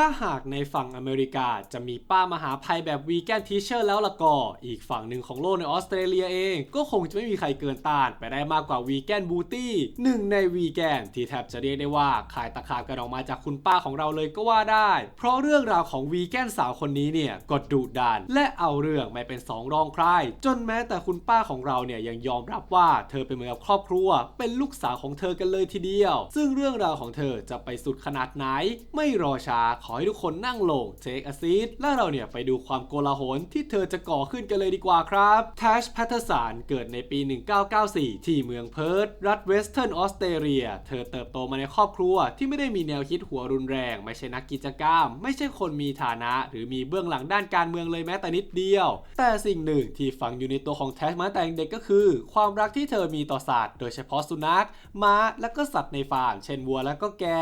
ถ้าหากในฝั่งอเมริกาจะมีป้ามหาภัยแบบวีแกนทีเชอร์แล้วละก็อีกฝั่งหนึ่งของโลกในออสเตรเลียเอง ก็คงจะไม่มีใครเกินต้านไปได้มากกว่าวีแกนบูตี้หนึ่งในวีแกนที่แทบจะเรียกได้ว่าขายตะขาบกันออกมาจากคุณป้าของเราเลยก็ว่าได้ เพราะเรื่องราวของวีแกนสาวคนนี้เนี่ยก็ดุดันและเอาเรื่องไม่เป็นสองรองใคร จนแม้แต่คุณป้าของเราเนี่ยยังยอมรับว่าเธอเป็นเหมือนกับครอบครัว เป็นลูกสาวของเธอกันเลยทีเดียว ซึ่งเรื่องราวของเธอจะไปสุดขนาดไหน ไม่รอช้าขอให้ทุกคนนั่งลงเทคอซีดและเราเนี่ยไปดูความโกลาหลที่เธอจะก่อขึ้นกันเลยดีกว่าครับแทชแพทเทอร์สันเกิดในปี 1994 ที่เมืองเพิร์ธรัฐเวสเทิร์นออสเตรเลีย เธอเติบโตมาในครอบครัวที่ไม่ได้มีแนวคิดหัวรุนแรง ไม่ใช่นักกิจกรรม ไม่ใช่คนมีฐานะ หรือมีเบื้องหลังด้านการเมืองเลยแม้แต่นิดเดียว แต่สิ่งหนึ่งที่ฝังอยู่ในตัวของแทชมาแต่งเด็กก็คือ ความรักที่เธอมีต่อสัตว์ โดยเฉพาะสุนัขม้าและก็สัตว์ในฟาร์มเช่นวัวและก็แกะ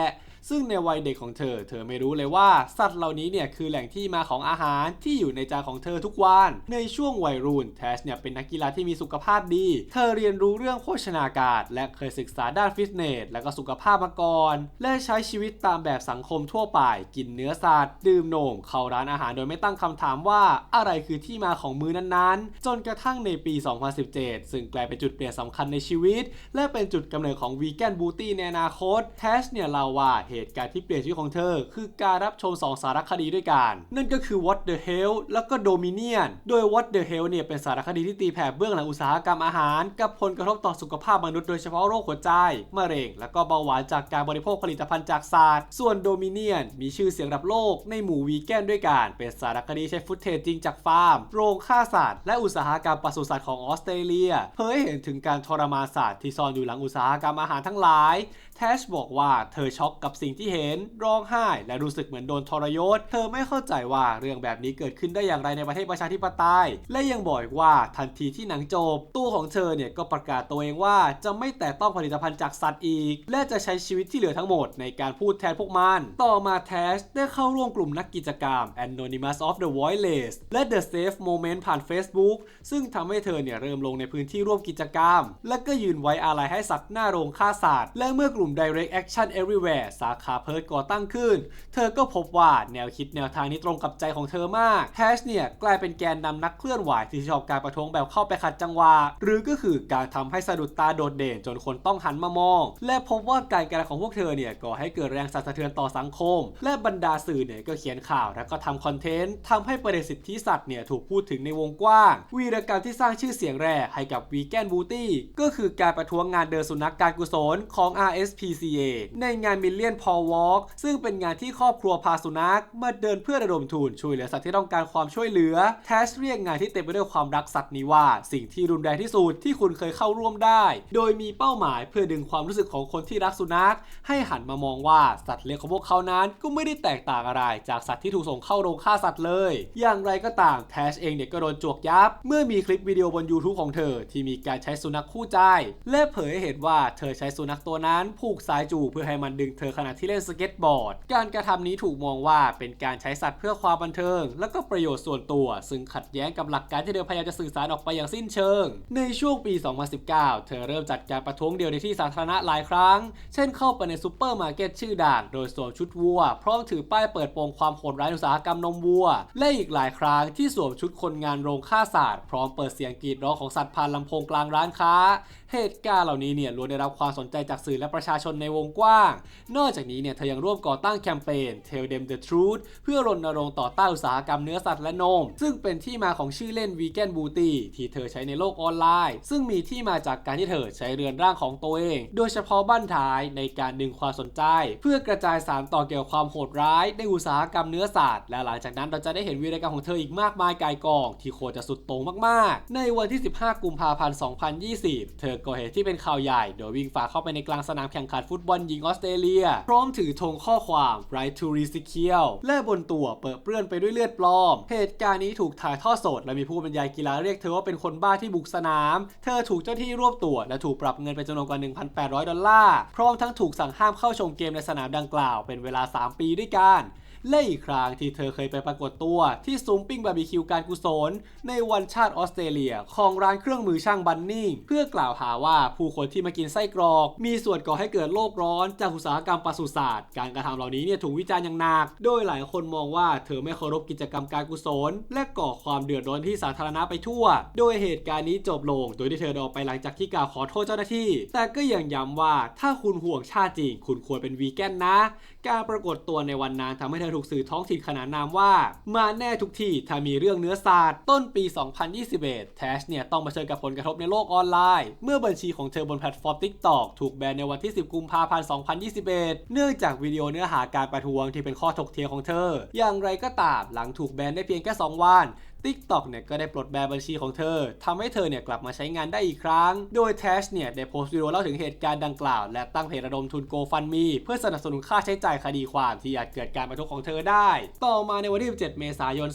ซึ่งในวัยเด็กของเธอ เธอไม่รู้เลยว่าสัตว์เหล่านี้เนี่ยคือแหล่งที่มาของอาหารที่อยู่ในจานของเธอทุกวัน ในช่วงวัยรุ่นแทชเนี่ยเป็นนักกีฬาที่มีสุขภาพดี เธอเรียนรู้เรื่องโภชนาการ และเคยศึกษาด้านฟิตเนส และก็สุขภาพมาก่อน และใช้ชีวิตตามแบบสังคมทั่วไป กินเนื้อสัตว์ดื่มนม เข้าร้านอาหารโดยไม่ตั้งคำถามว่าอะไรคือที่มาของมื้อนั้นๆ จนกระทั่งในปี 2017 ซึ่งกลายเป็นจุดเปลี่ยนสำคัญในชีวิต และเป็นจุดกำเนิดของวีแกนบูตี้ในอนาคตแทชเนี่ยเล่าว่าเหตุการณ์ที่เปลี่ยนชีวิตของเธอ คือการรับชม 2 สารคดีด้วยกัน นั่นก็คือ What the Hell แล้วก็ Dominion โดย What the Hell เนี่ยเป็นสารคดีที่ตีแผ่เบื้องหลังอุตสาหกรรมอาหาร กับผลกระทบต่อสุขภาพมนุษย์โดยเฉพาะโรคหัวใจมะเร็ง และก็เบาหวานจากการบริโภคผลิตภัณฑ์จากสัตว์ส่วน Dominion มีชื่อเสียงระดับโลกในหมู่วีแกนด้วยกันเป็นสารคดีใช้ฟุตเทจจริงจากฟาร์มโรงฆ่าสัตว์และอุตสาหกรรมปศุสัตว์ของออสเตรเลียเผยให้เห็นถึงการทรมานสัตว์ที่ซ่อนอยู่หลังอุตสาหกรรมอาหารทั้งหลาย แทชบอกว่าเธอช็อกกับสิ่งที่เห็น ร้องไห้ และรู้สึกเหมือนโดนทรยศ เธอไม่เข้าใจว่าเรื่องแบบนี้เกิดขึ้นได้อย่างไรในประเทศประชาธิปไตย และยังบอกว่าทันทีที่หนังจบตัวของเธอเนี่ยก็ประกาศตัวเองว่าจะไม่แตะต้องผลิตภัณฑ์จากสัตว์อีก และจะใช้ชีวิตที่เหลือทั้งหมดในการพูดแทนพวกมัน ต่อมาแทชได้เข้าร่วมกลุ่มนักกิจกรรม Anonymous of the Voiceless และ The Safe Moment ผ่าน Facebook ซึ่งทำให้เธอเนี่ยเริ่มลงในพื้นที่ร่วมกิจกรรม และก็ยืนไว้อาลัยให้สัตว์หน้าโรงฆ่าสัตว์และเมื่อกลุ่ม่ม Direct Action Everywhere สาขาเพิร์ทก่อตั้งขึ้น เธอก็พบว่าแนวคิดแนวทางนี้ตรงกับใจของเธอมากแทชเนี่ยกลายเป็นแกนนำนักเคลื่อนไหวที่ชอบการประท้วงแบบเข้าไปขัดจังหวะ หรือก็คือการทำให้สะดุดตาโดดเด่นจนคนต้องหันมามอง และพบว่าการกระทำของพวกเธอเนี่ยก่อให้เกิดแรงสั่นสะเทือนต่อสังคม และบรรดาสื่อเนี่ยก็เขียนข่าวและก็ทำคอนเทนต์ทำให้ประเด็นสิทธิสัตว์เนี่ยถูกพูดถึงในวงกว้าง วีรกรรมที่สร้างชื่อเสียงแรกให้กับวีแกนบูตี้ก็คือการประท้วงงานเดินสุนัขการกุศลของ RSPCA ในงานมิลเลียนพอลวอล์กซึ่งเป็นงานที่ครอบครัวพาสุนัขมาเดินเพื่อระดมทุนช่วยเหลือสัตว์ที่ต้องการความช่วยเหลือ แทชเรียกงานที่เต็มไปด้วยความรักสัตว์นี้ว่า สิ่งที่รุนแรงที่สุดที่คุณเคยเข้าร่วมได้ โดยมีเป้าหมายเพื่อดึงความรู้สึกของคนที่รักสุนัข ให้หันมามองว่าสัตว์เลี้ยงของพวกเขานั้นก็ไม่ได้แตกต่างอะไร จากสัตว์ที่ถูกส่งเข้าโรงฆ่าสัตว์เลย อย่างไรก็ตามแทชเองเนี่ยก็โดนจวกยับ เมื่อมีคลิปวิดีโอบน YouTube ของเธอ ที่มีการใช้สุนัขคู่ใจ และเผยให้เห็นว่าเธอใช้สุนัขตัวนั้นผููกสายจูเพื่อให้มันดึงเธอขณะที่เล่นสเก็ตบอร์ด การกระทำนี้ถูกมองว่าเป็นการใช้สัตว์เพื่อความบันเทิง และก็ประโยชน์ส่วนตัว ซึ่งขัดแย้งกับหลักการที่เธอพยายามจะสื่อสารออกไปอย่างสิ้นเชิง ในช่วงปี 2019 เธอเริ่มจัดการประท้วงเดียวในที่สาธารณะหลายครั้ง เช่นเข้าไปในซูเปอร์มาร์เก็ตชื่อดังโดยสวมชุดวัว พร้อมถือป้ายเปิดโปงความโหดร้ายอุตสาหกรรมนมวัว และอีกหลายครั้งที่สวมชุดคนงานโรงฆ่าสัตว์พร้อมเปิดเสียงกรีดร้องของสัตว์ผ่านลำโพงกลางร้านค้าเหตุการณ์เหล่านี้เนี่ยล้วนได้รับความสนใจจากสื่อและประชาชนในวงกว้าง นอกจากนี้เนี่ยเธอยังร่วมก่อตั้งแคมเปญ Tell them the truth เพื่อรณรงค์ต่อต้านอุตสาหกรรมเนื้อสัตว์และนม ซึ่งเป็นที่มาของชื่อเล่น Vegan Booty ที่เธอใช้ในโลกออนไลน์ ซึ่งมีที่มาจากการที่เธอใช้เรือนร่างของตัวเอง โดยเฉพาะบั้นท้ายในการดึงความสนใจ เพื่อกระจายสารต่อเกี่ยวกับความโหดร้าย ในอุตสาหกรรมเนื้อสัตว์และหลังจากนั้นเราจะได้เห็นวีรกรรมของเธออีกมากมายกายกอง ที่โคตรจะสุดโต่งมากๆ ในวันที่ 15 กุมภาพันธ์ 2020 เธอก่อเหตุที่เป็นข่าวใหญ่ โดยวิ่งฝ่าเข้าไปในกลางสนามแข่งขันฟุตบอลหญิงออสเตรเลีย พร้อมถือธงข้อความ Right to Recycle และบนตัวเปิดเปื้อนไปด้วยเลือดปลอม เหตุการณ์นี้ถูกถ่ายทอดสด และมีผู้บรรยายกีฬาเรียกเธอว่าเป็นคนบ้าที่บุกสนาม เธอถูกเจ้าที่รวบตัว และถูกปรับเงินเป็นจำนวนกว่า 1,800 ดอลลาร์ พร้อมทั้งถูกสั่งห้ามเข้าชมเกมในสนามดังกล่าวเป็นเวลา 3 ปีด้วยกัน และอีกครั้งที่เธอเคยไปปรากฏตัวที่ซุ้มปิ้งบาร์บีคิวการกุศล ในวันชาติออสเตรเลียของร้านเครื่องมือช่างบันนิงเพื่อกล่าวหาว่าผู้คนที่มากินไส้กรอก มีส่วนก่อให้เกิดโลกร้อนจากอุตสาหกรรมปศุสัตว์การกระทำเหล่านี้เนี่ยถูกวิจารณ์อย่างหนัก โดยหลายคนมองว่าเธอไม่เคารพกิจกรรมการกุศล และก่อความเดือดร้อนที่สาธารณะไปทั่ว โดยเหตุการณ์นี้จบลง โดยที่เธอออกไปหลังจากที่กล่าวขอโทษเจ้าหน้าที่ แต่ก็ยังย้ำว่าถ้าคุณห่วงชาติจริง คุณควรเป็นวีแกนนะ การปรากฏตัวในวันนั้นทำให้เธอถูกสื่อท้องถิ่นขนานนามว่า มาแน่ทุกที่ถ้ามีเรื่องเนื้อสัตว์ต้นปี 2021 แทชเนี่ยต้องมาเผชิญกับผลกระทบในโลกออนไลน์ เมื่อบัญชีของเธอบนแพลตฟอร์ม TikTok ถูกแบนในวันที่ 10 กุมภาพันธ์ 2021 เนื่องจากวิดีโอเนื้อหาการประท้วงที่เป็นข้อถกเถียงของเธอ อย่างไรก็ตามหลังถูกแบนได้เพียงแค่ 2 วัน TikTok เนี่ยก็ได้ปลดแบนบัญชีของเธอทำให้เธอเนี่ยกลับมาใช้งานได้อีกครั้ง โดย Tash เนี่ยได้โพสต์วิดีโอเล่าถึงเหตุการณ์ดังกล่าว และตั้งเพจระดมทุน GoFundMe เพื่อสนับสนุนค่าใช้จ่ายคดีความที่อาจเกิดการประทุของเธอได้ ต่อมาในวันที่ 17 เมษายน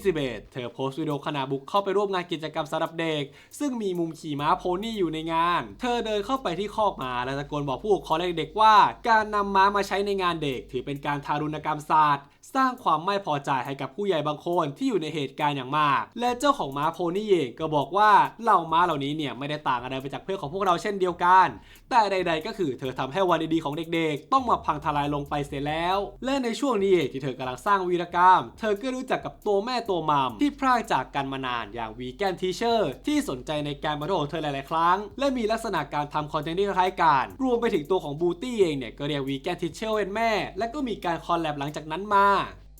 2021 เธอโพสต์วิดีโอขณะบุกเข้าไปร่วมงานกิจกรรมสำหรับเด็ก ซึ่งมีมุมขี่ม้าโพนี่อยู่ในงาน เธอเดินเข้าไปที่คอกม้าและตะโกนบอกผู้ปกครองและเด็กว่า การนำม้ามาใช้ในงานเด็ก ถือเป็นการทารุณกรรมศาสตร์ สร้างความไม่พอใจให้กับผู้ใหญ่บางคนที่อยู่ในเหตุการณ์อย่างมาก และเจ้าของม้าโพนี่เองก็บอกว่าเหล่าม้าเหล่านี้เนี่ยไม่ได้ต่างอะไรไปจากเพื่อนของพวกเราเช่นเดียวกันแต่ใด ๆ ก็คือเธอทำให้วันดีๆของเด็กๆ ต้องมาพังทลายลงไปเสียแล้ว และในช่วงนี้เองที่เธอกำลังสร้างวีรกรรม เธอก็รู้จักกับตัวแม่ตัวมัมที่พรากจากกันมานานอย่างวีแกนทีเชอร์ที่สนใจในการมาโทของเธอหลายๆ ครั้ง และมีลักษณะการทำคอนเทนต์ที่คล้ายๆกัน รวมไปถึงตัวของบูตี้เองเนี่ยก็เรียกวีแกนทีเชอร์เป็นแม่ และก็มีการคอลแลบหลังจากนั้นมา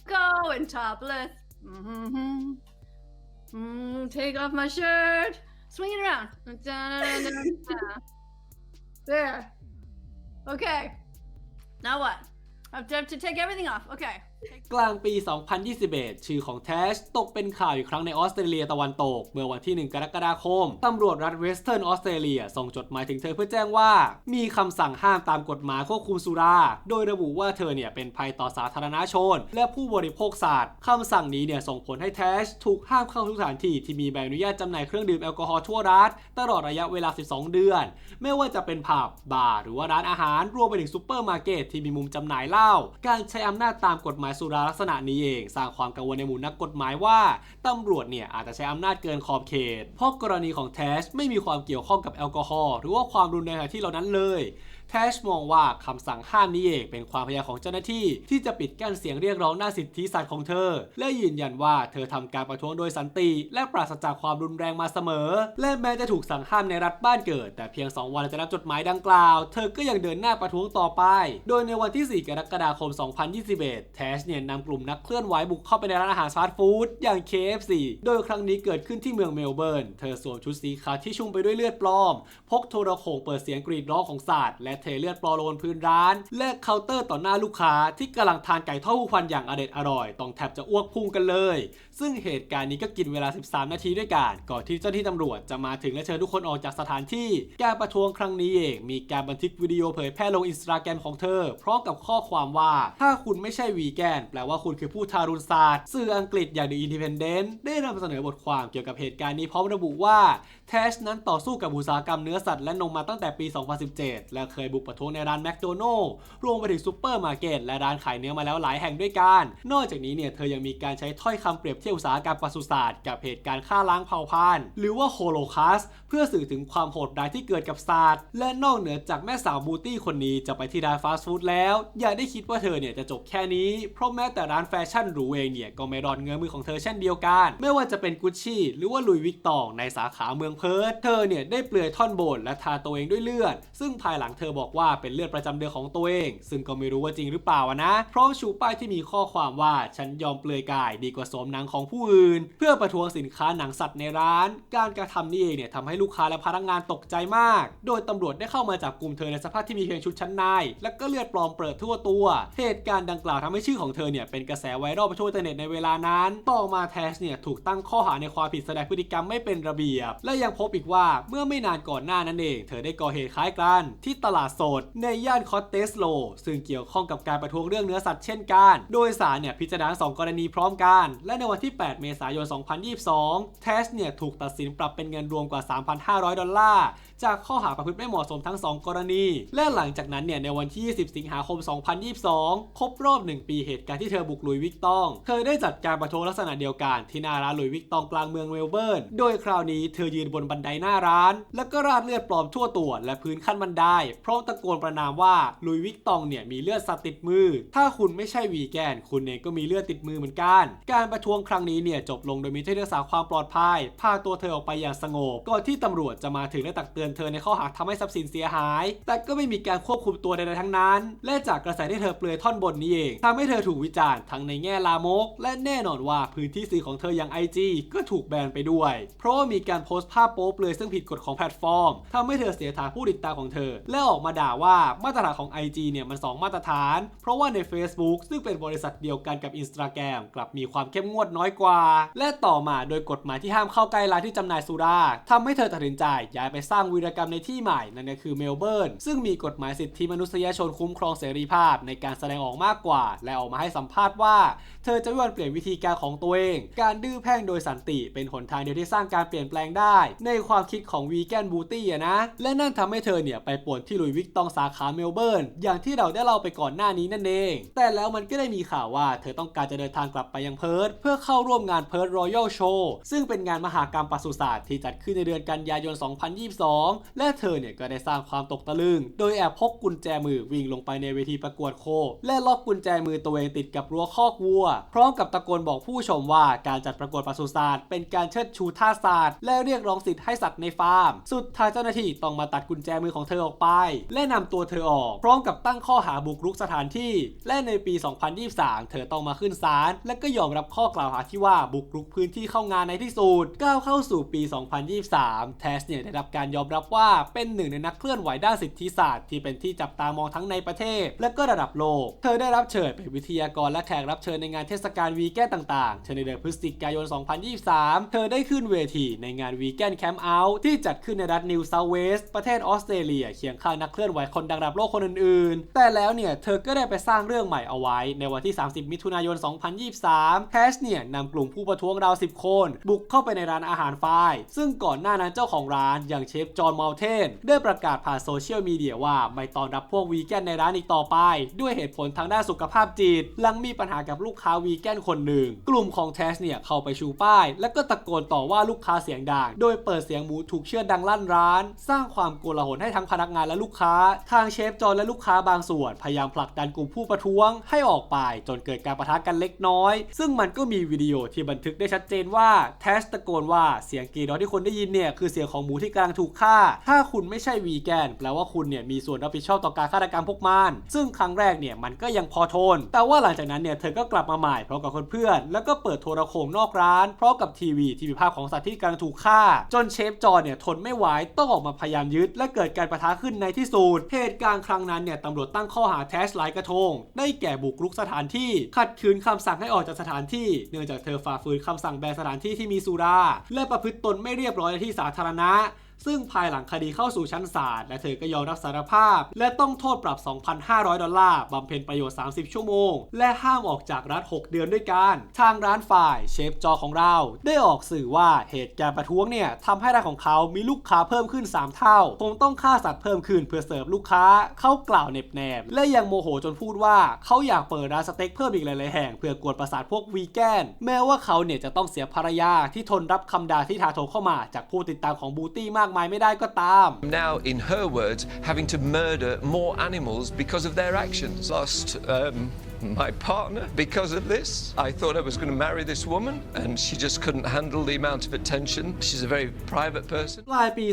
Going topless. Mm-hmm. Mm, take off my shirt. Swing it around. There. Okay. Now what? I have to, have to take everything off. Okay. กลางปี 2021 ชื่อของแทชตกเป็นข่าวอีกครั้งในออสเตรเลียตะวันตก เมื่อวันที่ 1 กรกฎาคม ตำรวจรัฐเวสเทิร์นออสเตรเลียส่งจดหมายถึงเธอเพื่อแจ้งว่า มีคำสั่งห้ามตามกฎหมายควบคุมสุรา โดยระบุว่าเธอเนี่ยเป็นภัยต่อสาธารณชน และผู้บริโภคศาสตร์คำสั่งนี้เนี่ยส่งผลให้แทชถูกห้ามเข้าทุกสถานที่ที่มีใบอนุญาตจำหน่ายเครื่องดื่มแอลกอฮอล์ทั่วรัฐตลอดระยะเวลา 12 เดือน ไม่ว่าจะเป็นผับบาร์หรือว่าร้านอาหารรวมไปถึงซูเปอร์มาร์เก็ตที่มีมุมจำหน่ายเหล้าการใช้อำนาจตามกฎหมายสุราลักษณะนี้เอง สร้างความกังวลในหมู่นักกฎหมายว่าตำรวจเนี่ยอาจจะใช้อำนาจเกินขอบเขต เพราะกรณีของแทชไม่มีความเกี่ยวข้องกับแอลกอฮอล์หรือว่าความรุนแรงที่เหล่านั้นเลย แทชมองว่าคำสั่งห้ามนี้เองเป็นความพยายามของเจ้าหน้าที่ ที่จะปิดกั้นเสียงเรียกร้องด้าสิทธิสัตว์ของเธอ และยืนยันว่าเธอทำการประท้วงโดยสันติ และปราศจากความรุนแรงมาเสมอ และแม้จะถูกสั่งห้ามในรัฐบ้านเกิด แต่เพียง 2 วันหลังจากรับจดหมายดังกล่าว เธอก็ยังเดินหน้าประท้วงต่อไป โดยในวันที่ 4 กรกฎาคม 2021 แทชเนี่ยนำกลุ่มนักเคลื่อนไหวบุกเข้าไปในร้านอาหารฟาสต์ฟู้ดอย่าง KFC โดยครั้งนี้เกิดขึ้นที่เมืองเมลเบิร์น เธอสวมชุดสีขาวที่ชุ่มไปด้วยเลือดปลอม พกโทรโขงเปิดเสียงกรีดร้องของสัตว์และเทเลือดปลอมลนพื้นร้านและเคาน์เตอร์ต่อหน้าลูกค้าที่กำลังทานไก่ทอดผู้พันอย่างอเด็ดอร่อยต้องแทบจะอ้วกพุ่งกันเลย ซึ่งเหตุการณ์นี้ก็กินเวลา 13 นาทีด้วยกันก่อนที่เจ้าหน้าที่ตำรวจจะมาถึงและเชิญทุกคนออกจากสถานที่การประท้วงครั้งนี้เองมีการบันทึกวิดีโอเผยแพร่ลงอินสตาแกรมของเธอ พร้อมกับข้อความว่า ถ้าคุณไม่ใช่วีแกน แปลว่าคุณคือผู้ทารุณศาสตร์สื่ออังกฤษอย่าง The Independent ได้นำเสนอบทความเกี่ยวกับเหตุการณ์นี้พร้อมระบุว่าแทชนั้นต่อสู้กับอุตสาหกรรมเนื้อสัตว์และนมมาตั้งแต่ปี 2017 และเคยบุกประท้วงในร้านแมคโดนัลล์รวมไปถึงซูเปอร์มาร์เก็ตและร้านขายเนื้อมาแล้วหลายแห่งด้วยกัน นอกจากนี้เนี่ยเธอยังมีการใช้ถ้อยคำเปรียบเทียบอุตสาหกรรมปศุสัตว์กับเหตุการณ์ฆ่าล้างเผ่าพันธุ์หรือว่าโฮโลคาสเพื่อสื่อถึงความโหดร้ายที่เกิดกับสัตว์และนอกเหนือจากแม่สาวบูตี้คนนี้จะไปที่ร้านฟาสต์ฟู้ดแล้วอย่าได้คิดว่าเธอเนี่ยจะจบแค่นี้ เพราะแม้แต่ร้านแฟชั่นหรูเองเนี่ยก็ไม่รอดเงื้อมือของเธอเช่นเดียวกัน ไม่ว่าจะเป็นกุชชี่หรือว่าลุยวิกตองในสาขาเมืองเพิร์ธเธอเนี่ยได้เปลือยท่อนบนและทาตัวเองด้วยเลือด ซึ่งภายหลังเธอบอกว่าเป็นเลือดประจำเดือนของตัวเอง ซึ่งก็ไม่รู้ว่าจริงหรือเปล่านะ พร้อมชูป้ายที่มีข้อความว่าฉันยอมเปลือยกายดีกว่าสวมหนังของผู้อื่น เพื่อประท้วงสินค้าหนังสัตว์ในร้าน การกระทำนี้เองเนี่ยทำให้ลูกค้าและพนักงานตกใจมาก โดยตำรวจได้เข้ามาจับกลุ่มเธอในสภาพที่มีเพียงชุดชั้นในและก็เลือดปลอมเปิดทั่วตัว เหตุการณ์ดังกล่าวทำให้ชื่อของเธอเนี่ยเป็นกระแสไวรัลไปทั่วอินเทอร์เน็ตในเวลานั้น ต่อมาแทสเนี่ยถูกตั้งข้อหาในความผิดแสดงพฤติกรรมไม่เป็นระเบียบ และยังพบอีกว่าเมื่อไม่นานก่อนหน้านั้นเอง เธอได้ก่อเหตุคล้ายกัน ที่ตลาดสด ในย่านคอตเตสโล ซึ่งเกี่ยวข้องกับการประท้วงเรื่องเนื้อสัตว์เช่นกัน โดยสารเนี่ยพิจารณาสองกรณีพร้อมกัน และในวันที่ 8 เมษายน 2022 เทสเนี่ยถูกตัดสินปรับเป็นเงินรวมกว่า 3,500 ดอลลาร์จากข้อหาประพฤติไม่เหมาะสมทั้ง 2 กรณี และหลังจากนั้นเนี่ยในวันที่ 20 สิงหาคม 2022 ครบรอบ 1 ปีเหตุการณ์ที่เธอบุกลุยวิกตอง เธอได้จัดการประท้วงลักษณะเดียวกันที่หน้าร้านลุยวิกตองกลางเมืองเมลเบิร์น โดยคราวนี้เธอยืนบนบันไดหน้าร้าน แล้วก็ราดเลือดปลอมทั่วตัว และพื้นขั้นบันไดพร้อมตะโกนประนามว่าลุยวิกตองเนี่ยมีเลือดสัตว์ติดมือ ถ้าคุณไม่ใช่วีแกน คุณเองก็มีเลือดติดมือเหมือนกัน การประท้วงครั้งนี้เนี่ยจบลงโดยมีเจ้าหน้าที่รักษาความปลอดภัยพาตัวเธอออกไปอย่างสงบก่อนที่ตำรวจจะมาถึงและตักเตือนเธอในข้อหาทำให้ทรัพย์สินเสียหาย แต่ก็ไม่มีการควบคุมตัวใดๆทั้งนั้น และจากกระแสที่เธอเปลือยท่อนบนนี้เองทำให้เธอถูกวิจารณ์ทั้งในแง่ลามก และแน่นอนว่าพื้นที่สื่อของเธออย่าง IG ก็ถูกแบนไปด้วย เพราะว่ามีการโพสต์ภาพโป๊เปลือยซึ่งผิดกฎของแพลตฟอร์มทำให้เธอเสียฐานผู้ติดตามของเธอ และออกมาด่าว่ามาตรฐานของ IG เนี่ยมัน 2 มาตรฐาน เพราะว่าใน Facebook ซึ่งเป็นบริษัทเดียวกันกับ Instagram กลับมีความเข้มงวดน้อยกว่า และต่อมาโดยกฎหมายที่ห้ามเข้าใกล้ร้านที่จำหน่ายสุราทำให้เธอตัดสินใจย้ายไปสร้างวีรกรรมในที่ใหม่นั่นก็คือเมลเบิร์นซึ่งมีกฎหมายสิทธิมนุษยชนคุ้มครองเสรีภาพในการแสดงออกมากกว่า และออกมาให้สัมภาษณ์ว่า เธอจะวันเปลี่ยนวิธีการของตัวเอง การดื้อแพ่งโดยสันติเป็นหนทางเดียวที่สร้างการเปลี่ยนแปลงได้ในความคิดของวีแกนบูตี้อะนะ และนั่นทำให้เธอเนี่ยไปป่วนที่ลุยวิกตองสาขาเมลเบิร์น อย่างที่เราได้เล่าไปก่อนหน้านี้นั่นเอง แต่แล้วมันก็ได้มีข่าวว่าเธอต้องการจะเดินทางกลับไปยังเพิร์ธเพื่อเข้าร่วมงานเพิร์ธรอยัลโชว์ซึ่งเป็นงานมหากรรมปศุสัตว์ที่จัดขึ้นในเดือนกันยายน 2022 และเธอเนี่ยก็ได้สร้างความตกตะลึง โดยแอบพกกุญแจมือวิ่งลงไปในเวทีประกวดโค และล็อกกุญแจมือตัวเองติดกับรั้วคอกวัว พร้อมกับตะโกนบอกผู้ชมว่าการจัดประกวดปศุสัตว์เป็นการเชิดชูท่าศาสตร์และเรียกร้องสิทธิ์ให้สัตว์ในฟาร์ม สุดท้ายเจ้าหน้าที่ต้องมาตัดกุญแจมือของเธอออกไป และนำตัวเธอออก พร้อมกับตั้งข้อหาบุกรุกสถานที่ และในปี 2023 เธอต้องมาขึ้นศาลและก็ยอมรับข้อกล่าวหาที่ว่าบุกรุกพื้นที่เข้างานในที่สุดก้าวเข้าสู่ปี 2023 แทสเนี่ยได้รับการยอมรับว่าเป็นหนึ่งในนักเคลื่อนไหวด้านสิทธิศาสตร์ที่เป็นที่จับตามองทั้งในประเทศ และก็ระดับโลก เธอได้รับเชิญเป็นวิทยากรและแขกรับเชิญในงานเทศกาลวีแกนต่างๆเช่นในเดือนพฤศจิกายน 2023 เธอได้ขึ้นเวทีในงานวีแกนแคมป์เอาท์ที่จัดขึ้นในรัฐนิวเซาท์เวสต์ประเทศออสเตรเลียเคียงข้างนักเคลื่อนไหวคนดังระดับโลกคนอื่นๆ แต่แล้วเนี่ย เธอก็ได้ไปสร้างเรื่องใหม่เอาไว้ ในวันที่ 30 มิถุนายน 2023แฮชเนี่ยนำกลุ่มผู้ประท้วงราว 10 คน บุกเข้าไปในร้านอาหารไฟล์ซึ่งก่อนหน้านั้นเจ้าของร้านอย่างเชฟจอห์นมัลเทนได้ประกาศผ่านโซเชียลมีเดียว่าไม่ต้อนรับพวกวีแกนในร้านอีกต่อไป ด้วยเหตุผลทางด้านสุขภาพจิตหลังมีปัญหากับลูกค้าวีแกนคนหนึ่งกลุ่มของแทสเนี่ยเข้าไปชูป้าย แล้วก็ตะโกนต่อว่าลูกค้าเสียงดังโดยเปิดเสียงหมูถูกเชือดดังลั่นร้าน สร้างความโกลาหลให้ทั้งพนักงานและลูกค้า ทางเชฟจอนและลูกค้าบางส่วน พยายามผลักดันกลุ่มผู้ประท้วงให้ออกไปจนเกิดการประทะกันเล็กน้อย ซึ่งมันก็มีวิดีโอที่บันทึกได้ชัดเจนว่าแทสตะโกนว่าเสียงกรีดร้องที่คนได้ยินเนี่ยคือเสียงของหมูที่กำลังถูกฆ่า ถ้าคุณไม่ใช่วีแกนแปลว่าคุณเนี่ยมีส่วนรับผิดชอบต่อการฆาตกรรมพวกมัน ซึ่งครั้งแรกเนี่ยมันก็ยังพอทน แต่ว่าหลังจากนั้นเนี่ยเธอก็กลับมาใหม่พร้อมกับเพื่อนๆแล้วก็เปิดโทรโขงนอกร้านพร้อมกับทีวีที่มีภาพของสัตว์ที่กำลังถูกฆ่าจนเชฟจอนเนี่ยทนไม่ไหวต้องออกมาพยายามยึด และเกิดการประทะขึ้นในที่สุดเหตุการณ์ครั้งนั้นเนี่ยตำรวจตั้งข้อหาแทสหลายกระทง ได้แก่บุกรุกสถานที่ ขัดขืนคำสั่งให้ออกจากสถานที่ เนื่องจากเธอฝ่าฝืนคำสั่งแบนสถานที่ที่มีสุราและประพฤติตนไม่เรียบร้อยในที่สาธารณะ ซึ่งภายหลังคดีเข้าสู่ชั้นศาลและเธอก็ยอมรับสารภาพ และต้องโทษปรับ 2,500 ดอลลาร์บำเพ็ญประโยชน์ 30 ชั่วโมง และห้ามออกจากรัฐ 6 เดือนด้วยกัน ทางร้านฝ่ายเชฟจอของเรา ได้ออกสื่อว่าเหตุการณ์ประท้วงเนี่ยทำให้ร้านของเขามีลูกค้าเพิ่มขึ้น 3 เท่า คงต้องฆ่าสัตว์เพิ่มขึ้นเพื่อเสิร์ฟลูกค้า เขากล่าวเน็บแนบและยังโมโหจนพูดว่าเขาอยากเปิดร้านสเต็กเพิ่มอีกหลายๆแห่งเพื่อกวนประสาทพวกวีแกน แม้ว่าเขาเนี่ยจะต้องเสียภรรยาที่ทนรับคำด่าที่ถาโถมเข้ามาจากผู้ติดตามของบูตี้มามายไม่ได้ก็ตาม now, in her words, having to murder more animals because of their actions. Lost um, my partner because of this. I thought I was going to marry this woman, and she just couldn't handle the amount of attention. She's a very private person. ปลายปี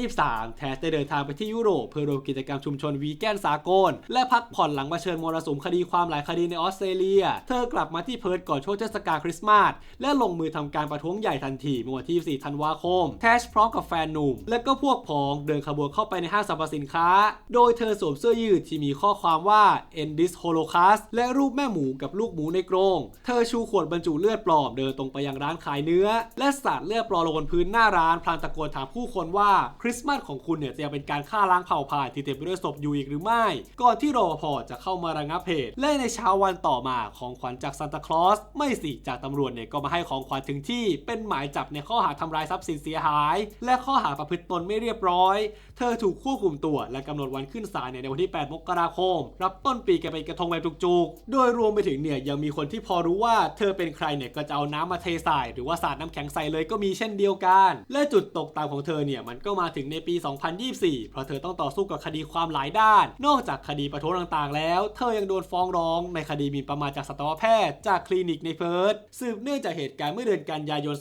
2023 แทสได้เดินทางไปที่ยุโรป เพื่อร่วมกิจกรรมชุมชนวีแกนสากล และพักผ่อนหลังมาเชิญมรสุมคดีความหลายคดีในออสเตรเลีย เธอกลับมาที่เพิร์ธก่อนช่วงเทศกาลคริสต์มาส และลงมือทำการประท้วงใหญ่ทันทีเมื่อวันที่4ธันวาคม แทชพร้อมกับแฟนหนุ่ม และก็พวกพ้องเดินขบวนเข้าไปในห้างสรรพสินค้า โดยเธอสวมเสื้อยืดที่มีข้อความว่า end this holocaust และและรูปแม่หมูกับลูกหมูในกรง เธอชูขวดบรรจุเลือดปลอมเดินตรงไปยังร้านขายเนื้อ และสาดเลือดปลอมลงบนพื้นหน้าร้านพลางตะโกนถามผู้คนว่าคริสต์มาสของคุณเนี่ยจะยังเป็นการฆ่าล้างเผ่าพันธุ์ที่เต็มไปด้วยศพอยู่อีกหรือไม่ ก่อนที่รปภจะเข้ามาระงับเหตุและในเช้าวันต่อมาของขวัญจากซานตาคลอสไม่สิจากตำรวจเนี่ยก็มาให้ของขวัญถึงที่เป็นหมายจับในข้อหาทำลายทรัพย์สินเสียหาย และข้อหาประพฤติตนไม่เรียบร้อยเธอถูกควบคุมตัวและกำหนดวันขึ้นศาลเนี่ยในวันที่ 8 มกราคม รับต้นปีกันเป็นกระทงแบบจุกๆ โดยรวมไปถึงเนี่ยยังมีคนที่พอรู้ว่าเธอเป็นใครเนี่ยก็จะเอาน้ำมาเทใส่หรือว่าสาดน้ำแข็งใส่เลยก็มีเช่นเดียวกัน และจุดตกต่ำของเธอเนี่ยมันก็มาถึงในปี 2024 เพราะเธอต้องต่อสู้กับคดีความหลายด้าน นอกจากคดีประท้วงต่างๆ แล้ว เธอยังโดนฟ้องร้องในคดีหมิ่นประมาทจากสัตวแพทย์ จากคลินิกในเพิร์ธสืบเนื่องจากเหตุการณ์เมื่อเดือนกันยายน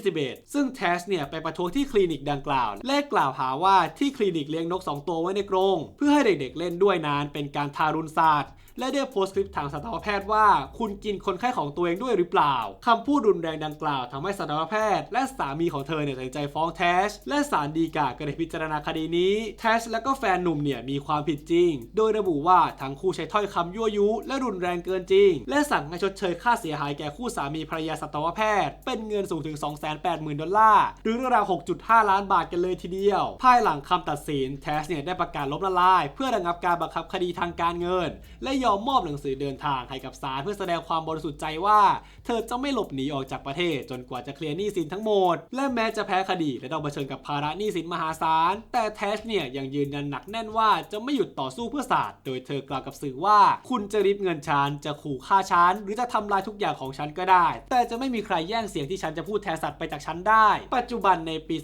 2021 ซึ่งแทสเนี่ยไปประท้วงที่คลินิกดังกล่าว และกล่าวหาว่าที่คลินิกเลี้ยงนก 2 ตัวไว้ในกรงเพื่อให้เด็กๆเล่นด้วยนานเป็นการทารุณสัตร์ และได้โพสต์คลิปทางสัตวแพทย์ว่า คุณกินคนไข้ของตัวเองด้วยหรือเปล่าคำพูดรุนแรงดังกล่าวทำให้สัตวแพทย์ และสามีของเธอเนี่ยตัดสินใจฟ้องแทชและศาลฎีกาก็ได้พิจารณาคดีนี้แทชและก็แฟนหนุ่มเนี่ยมีความผิดจริง โดยระบุว่าทั้งคู่ใช้ถ้อยคำยั่วยุ และรุนแรงเกินจริง และสั่งให้ชดเชยค่าเสียหายแก่คู่สามีภรรยาสัตวแพทย์ เป็นเงินสูงถึง 280,000 ดอลลาร์ หรือราว6.5 ล้านบาทกันเลยทีเดียว ภายหลังคำตัดสินแทชเนี่ยได้ประกาศล้มละลาย เพื่อระงับการบังคับคดีทางการเงิน และยอมมอบหนังสือเดินทางให้กับศาลเพื่อแสดงความบริสุทธิ์ใจว่า เธอจะไม่หลบหนีออกจากประเทศจนกว่าจะเคลียร์หนี้สินทั้งหมด และแม้จะแพ้คดีและต้องเผชิญกับภาระหนี้สินมหาศาล แต่แทชเนี่ยยังยืนยันหนักแน่นว่าจะไม่หยุดต่อสู้เพื่อศาสตร์โดยเธอกล่าวกับสื่อว่า คุณจะริบเงินฉันจะขู่ฆ่าฉันหรือจะทำลายทุกอย่างของฉันก็ได้ แต่จะไม่มีใครแย่งเสียงที่ฉันจะพูดแทนสัตว์ไปจากฉันได้ ปัจจุบันในปี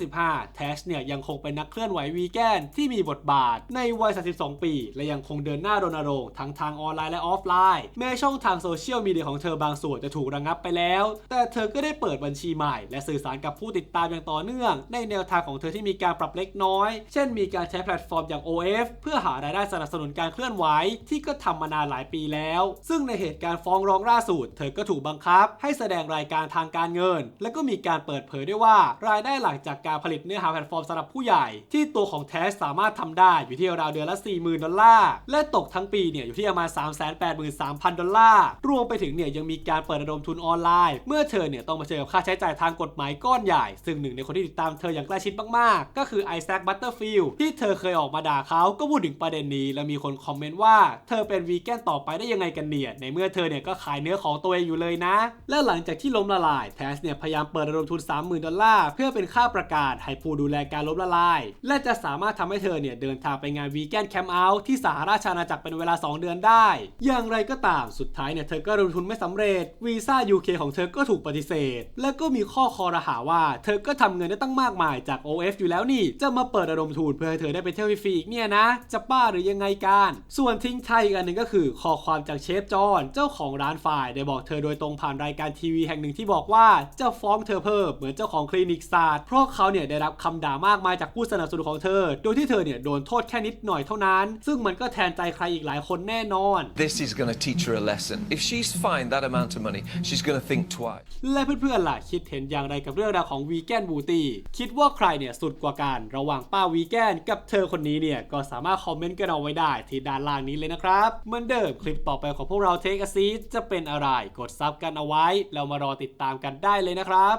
2025 แทชเนี่ยยังคงเป็นนักเคลื่อนไหววีแกนที่มีบทบาทในวัย 32 ปี และยังคงเดินหน้ารณรงค์ทงทางออนไลน์และออฟไลน์ แม้ช่องทางโซเชียลมีเดียของเธอบางส่วนจะถูกระงับไปแล้ว แต่เธอก็ได้เปิดบัญชีใหม่ และสื่อสารกับผู้ติดตามอย่างต่อเนื่อง ในแนวทางของเธอที่มีการปรับเล็กน้อย เช่นมีการใช้แพลตฟอร์มอย่าง OF เพื่อหารายได้สนับสนุนการเคลื่อนไหวที่ก็ทำมานานหลายปีแล้ว ซึ่งในเหตุการณ์ฟ้องร้องล่าสุด เธอก็ถูกบังคับ ให้แสดงรายการทางการเงิน และก็มีการเปิดเผยด้วยว่า รายได้หลักจากการผลิตเนื้อหาแพลตฟอร์มสำหรับผู้ใหญ่ ที่ตัวของแทสสามารถทำได้อยู่ที่ราวเดือนละ 40,000 ดอลลาร์ และตกทั้งปีเนี่ยอยู่ที่ประมาณ 383,000 ดอลลาร์ รวมไปถึงเนี่ยยังมีการเปิดระดมทุนออนไลน์ เมื่อเธอเนี่ยต้องมาเจอกับค่าใช้จ่ายทางกฎหมายก้อนใหญ่ ซึ่งหนึ่งในคนที่ติดตามเธออย่างใกล้ชิดมากๆ ก็คือไอแซค บัตเตอร์ฟิลด์ที่เธอเคยออกมาด่าเขาก็พูดถึงประเด็นนี้ แล้วมีคนคอมเมนต์ว่าเธอเป็นวีแกนต่อไปได้ยังไงกันเนี่ย ในเมื่อเธอเนี่ยก็ขายเนื้อของตัวเองอยู่เลยนะ และหลังจากที่ล้มละลายแทสเนี่ยพยายามเปิดระดมทุน 30,000 ดอลลาร์เพื่อเป็นค่าประกาศให้ผู้ดูแลการล้มละลาย และจะสามารถทำให้เธอเนี่ยเดินทางไปงานวีแกนแคมป์เอาท์ที่สหราชอาณาจักรเป็นเวลา 2เดือนได้ อย่างไรก็ตามสุดท้ายเนี่ยเธอก็ระดมทุนไม่สำเร็จวีซ่า UK ของเธอก็ถูกปฏิเสธ และก็มีข้อคอรหาว่า เธอก็ทำเงินได้ตั้งมากมายจาก OF อยู่แล้วนี่ จะมาเปิดระดมทุนเพื่อให้เธอได้ไปเที่ยวฟรีอีกเนี่ยนะ จะบ้าหรือยังไงกัน ส่วนทิ้งทายอีกอันหนึ่งก็คือข้อความจากเชฟจอห์นเจ้าของร้านฝ่ายได้บอกเธอโดยตรงผ่านรายการทีวีแห่งหนึ่งที่บอกว่าจะฟ้องเธอเพิ่มเหมือนเจ้าของคลินิกศาสตร์เพราะเขาเนี่ยได้รับคำด่ามากมายจากผู้สนับสนุนของเธอ โดยที่เธอเนี่ยโดนโทษแค่นิดหน่อยเท่านั้น ซึ่งมันก็แทนใจใครอีกหลายคนแน่นอน This is going to teach her a lesson. If she's fined that amount of money, she's going to think twice. และเพื่อนๆล่ะคิดเห็นอย่างไรกับเรื่องราวของวีแกนบูตี้คิดว่าใครเนี่ยสุดกว่ากันระหว่างป้าวีแกนกับเธอคนนี้เนี่ยก็สามารถคอมเมนต์กันเอาไว้ได้ที่ด้านล่างนี้เลยนะครับเหมือนเดิมคลิปต่อไปของพวกเราเทคอซีจะเป็นอะไรกดซับกันเอาไว้แล้วมารอติดตามกันได้เลยนะครับ